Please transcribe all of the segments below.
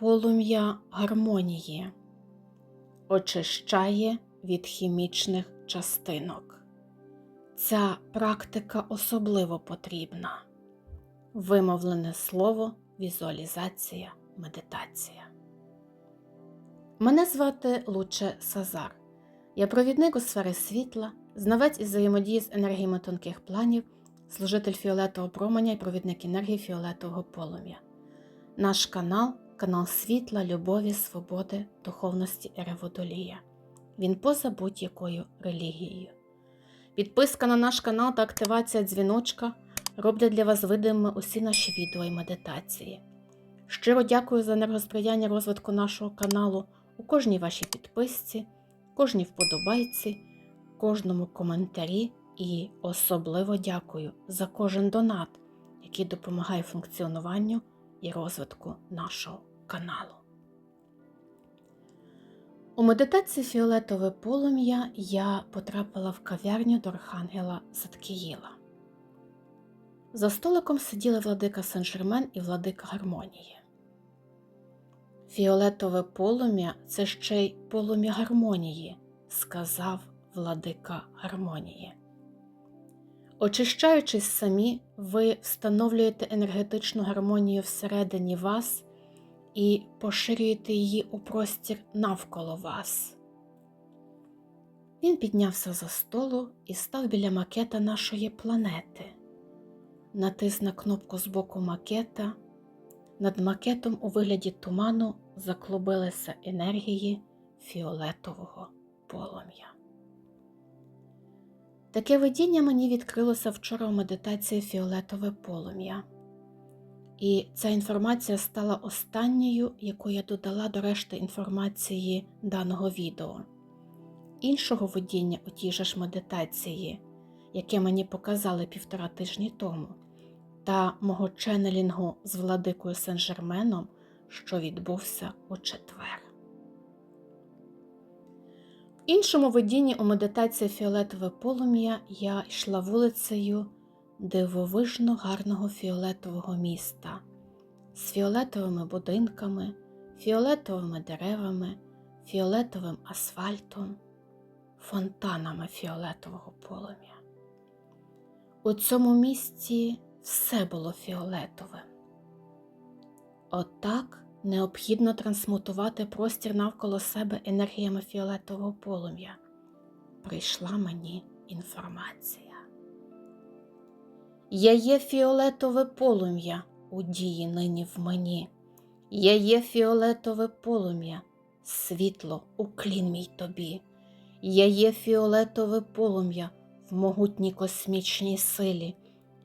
полум'я гармонії очищає від хімічних частинок. Ця практика особливо потрібна. Вимовлене слово, візуалізація, медитація. Мене звати Луче Сазар. Я провідник у сфери світла, знавець із взаємодії з енергіями тонких планів, служитель фіолетового променя і провідник енергії фіолетового полум'я. Наш канал канал світла, любові, свободи, духовності і реводолія. Він поза будь-якою релігією. Підписка на наш канал та активація дзвіночка роблять для вас видимими усі наші відео і медитації. Щиро дякую за енергосприяння розвитку нашого каналу у кожній вашій підписці, кожній вподобайці, кожному коментарі і особливо дякую за кожен донат, який допомагає функціонуванню і розвитку нашого каналу. У медитації Фіолетове полум'я я потрапила в кав'ярню до Архангела Заткіїла. За столиком сиділи владика Сен-Жермен і владика Гармонії. Фіолетове полум'я це ще й полум'я гармонії, сказав владика Гармонії. Очищаючись самі, ви встановлюєте енергетичну гармонію всередині вас і поширюєте її у простір навколо вас. Він піднявся за столу і став біля макета нашої планети. Натис на кнопку з боку макета. Над макетом у вигляді туману заклубилися енергії фіолетового полум'я. Таке видіння мені відкрилося вчора у медитації Фіолетове полум'я. І ця інформація стала останньою, яку я додала до решти інформації даного відео. Іншого видіння у тій же ж медитації, яке мені показали півтора тижні тому, та мого ченнелінгу з владикою Сен-Жерменом, що відбувся у четвер. В іншому видінні у медитації Фіолетове полум'я я йшла вулицею дивовижно гарного фіолетового міста з фіолетовими будинками, фіолетовими деревами, фіолетовим асфальтом, фонтанами фіолетового полум'я. У цьому місті все було фіолетове. Отак необхідно трансмутувати простір навколо себе енергіями фіолетового полум'я. Прийшла мені інформація. Я є фіолетове полум'я у дії нині в мені. Я є фіолетове полум'я, світло, уклін мій тобі. Я є фіолетове полум'я в могутній космічній силі.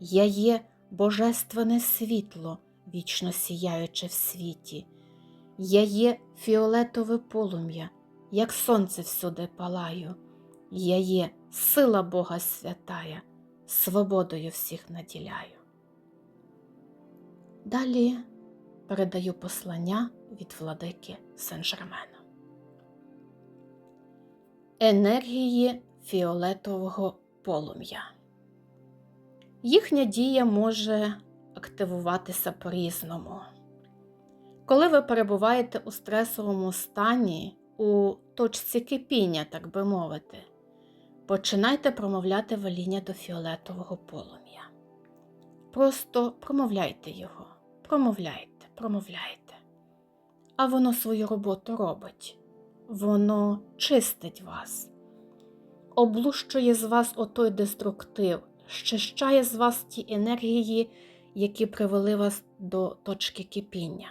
Я є божественне світло, вічно сіяюче в світі. Я є фіолетове полум'я, як сонце всюди палаю. Я є сила Бога святая свободою всіх наділяю. Далі передаю послання від владики Сен-Жермена. Енергії фіолетового полум'я. Їхня дія може активуватися по-різному. Коли ви перебуваєте у стресовому стані, у точці кипіння, так би мовити, починайте промовляти веління до фіолетового полум'я. Просто промовляйте його, промовляйте, промовляйте. А воно свою роботу робить, воно чистить вас, облущує з вас отой деструктив, щищає з вас ті енергії, які привели вас до точки кипіння,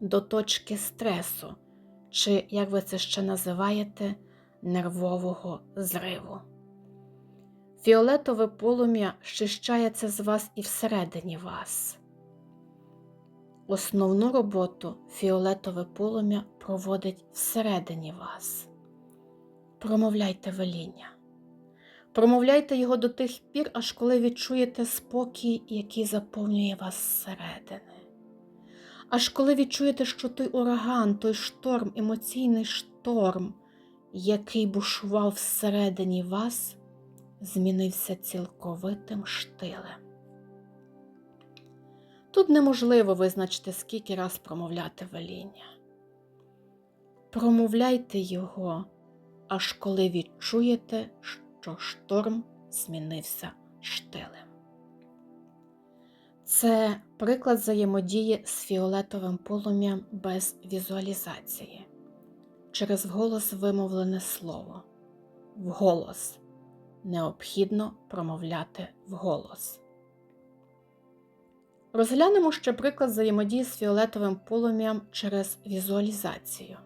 до точки стресу, чи, як ви це ще називаєте, нервового зриву. Фіолетове полум'я щищається з вас і всередині вас. Основну роботу фіолетове полум'я проводить всередині вас. Промовляйте веління. Промовляйте його до тих пір, аж коли відчуєте спокій, який заповнює вас зсередини. Аж коли відчуєте, що той ураган, той шторм, емоційний шторм, який бушував всередині вас, змінився цілковитим штилем. Тут неможливо визначити, скільки раз промовляти веління. Промовляйте його, аж коли відчуєте, що шторм змінився штилем. Це приклад взаємодії з фіолетовим полум'ям без візуалізації, через вголос вимовлене слово. Вголос. Необхідно промовляти вголос. Розглянемо ще приклад взаємодії з фіолетовим полум'ям через візуалізацію.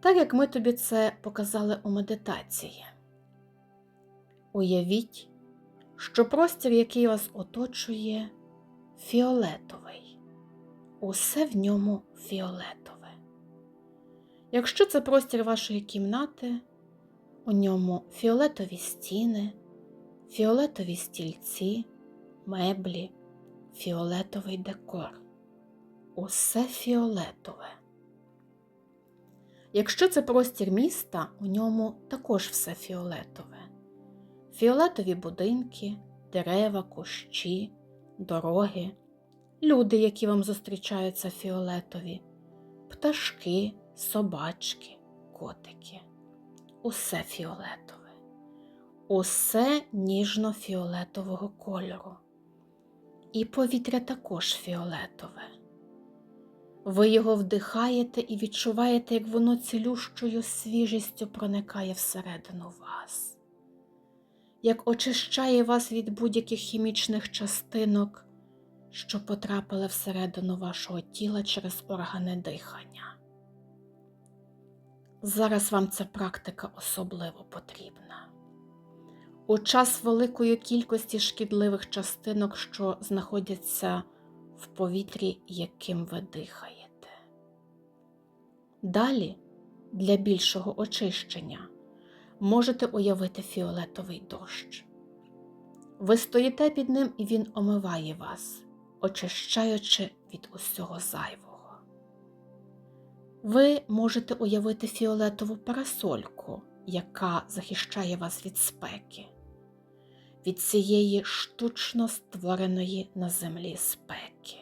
Так як ми тобі це показали у медитації. Уявіть, що простір, який вас оточує, фіолетовий, усе в ньому фіолетове. Якщо це простір вашої кімнати, у ньому фіолетові стіни, фіолетові стільці, меблі, фіолетовий декор. Усе фіолетове. Якщо це простір міста, у ньому також все фіолетове. Фіолетові будинки, дерева, кущі, дороги, люди, які вам зустрічаються фіолетові, пташки, собачки, котики. Усе фіолетове, усе ніжно-фіолетового кольору. І повітря також фіолетове. Ви його вдихаєте і відчуваєте, як воно цілющою свіжістю проникає всередину вас, як очищає вас від будь-яких хімічних частинок, що потрапили всередину вашого тіла через органи дихання. Зараз вам ця практика особливо потрібна. У час великої кількості шкідливих частинок, що знаходяться в повітрі, яким ви дихаєте. Далі, для більшого очищення, можете уявити фіолетовий дощ. Ви стоїте під ним і він омиває вас, очищаючи від усього зайвого. Ви можете уявити фіолетову парасольку, яка захищає вас від спеки, від цієї штучно створеної на землі спеки.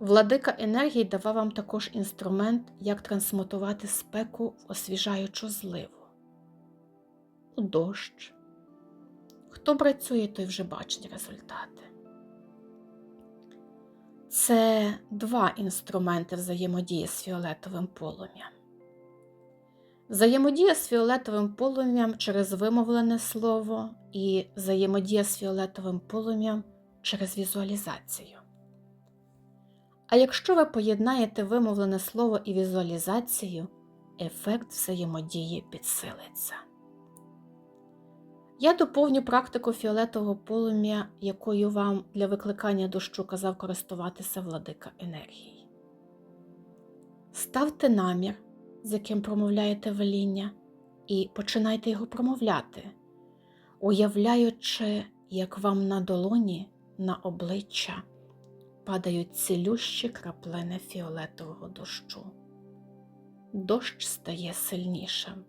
Владика енергії давав вам також інструмент, як трансмутувати спеку в освіжаючу зливу, у дощ. Хто працює, той вже бачить результати. Це два інструменти взаємодії з фіолетовим полум'ям. Взаємодія з фіолетовим полум'ям через вимовлене слово і взаємодія з фіолетовим полум'ям через візуалізацію. А якщо ви поєднаєте вимовлене слово і візуалізацію, ефект взаємодії підсилиться. Я доповню практику фіолетового полум'я, якою вам для викликання дощу казав користуватися владика енергії. Ставте намір, з яким промовляєте веління, і починайте його промовляти, уявляючи, як вам на долоні, на обличчя падають цілющі краплини фіолетового дощу. Дощ стає сильнішим,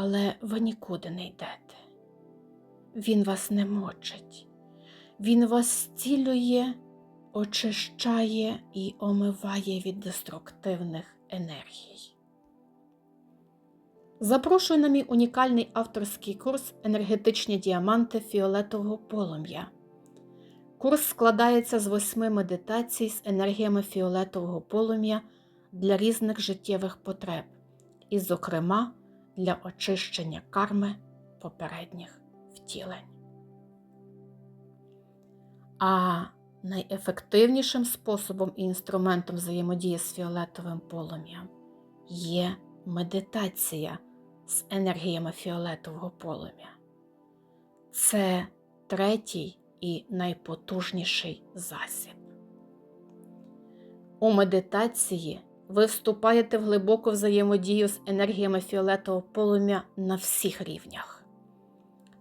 але ви нікуди не йдете. Він вас не мочить, Він вас зцілює, очищає і омиває від деструктивних енергій. Запрошую на мій унікальний авторський курс Енергетичні діаманти фіолетового полум'я. Курс складається з восьми медитацій з енергіями фіолетового полум'я для різних життєвих потреб, і, зокрема, для очищення карми попередніх втілень. А найефективнішим способом і інструментом взаємодії з фіолетовим полум'ям є медитація з енергіями фіолетового полум'я. Це третій і найпотужніший засіб. У медитації ви вступаєте в глибоку взаємодію з енергіями фіолетового полум'я на всіх рівнях.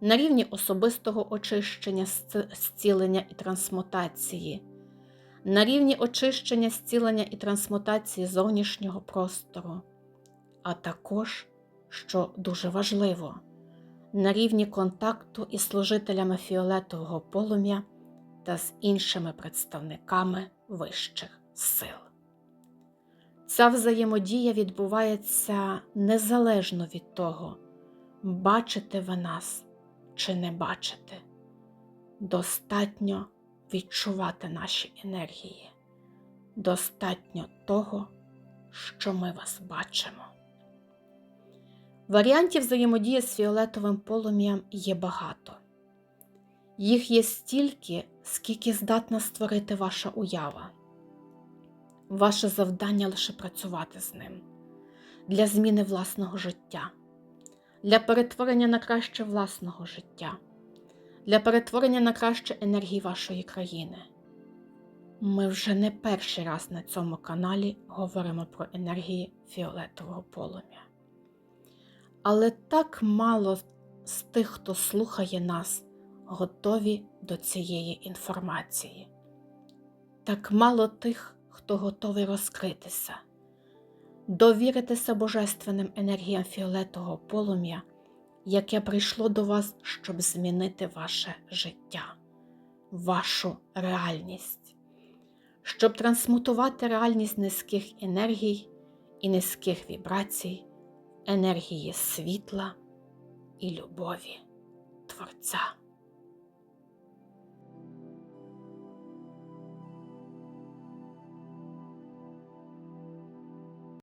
На рівні особистого очищення, зцілення і трансмутації, на рівні очищення, зцілення і трансмутації зовнішнього простору, а також, що дуже важливо, на рівні контакту із служителями фіолетового полум'я та з іншими представниками вищих сил. Ця взаємодія відбувається незалежно від того, бачите ви нас чи не бачите. Достатньо відчувати наші енергії. Достатньо того, що ми вас бачимо. Варіантів взаємодії з фіолетовим полум'ям є багато. Їх є стільки, скільки здатна створити ваша уява. Ваше завдання лише працювати з ним для зміни власного життя, для перетворення на краще власного життя, для перетворення на краще енергії вашої країни. Ми вже не перший раз на цьому каналі говоримо про енергії фіолетового полум'я. Але так мало з тих, хто слухає нас, готові до цієї інформації. Так мало тих, хто готовий розкритися, довіритися божественним енергіям фіолетового полум'я, яке прийшло до вас, щоб змінити ваше життя, вашу реальність, щоб трансмутувати реальність низьких енергій і низьких вібрацій, енергії світла і любові Творця.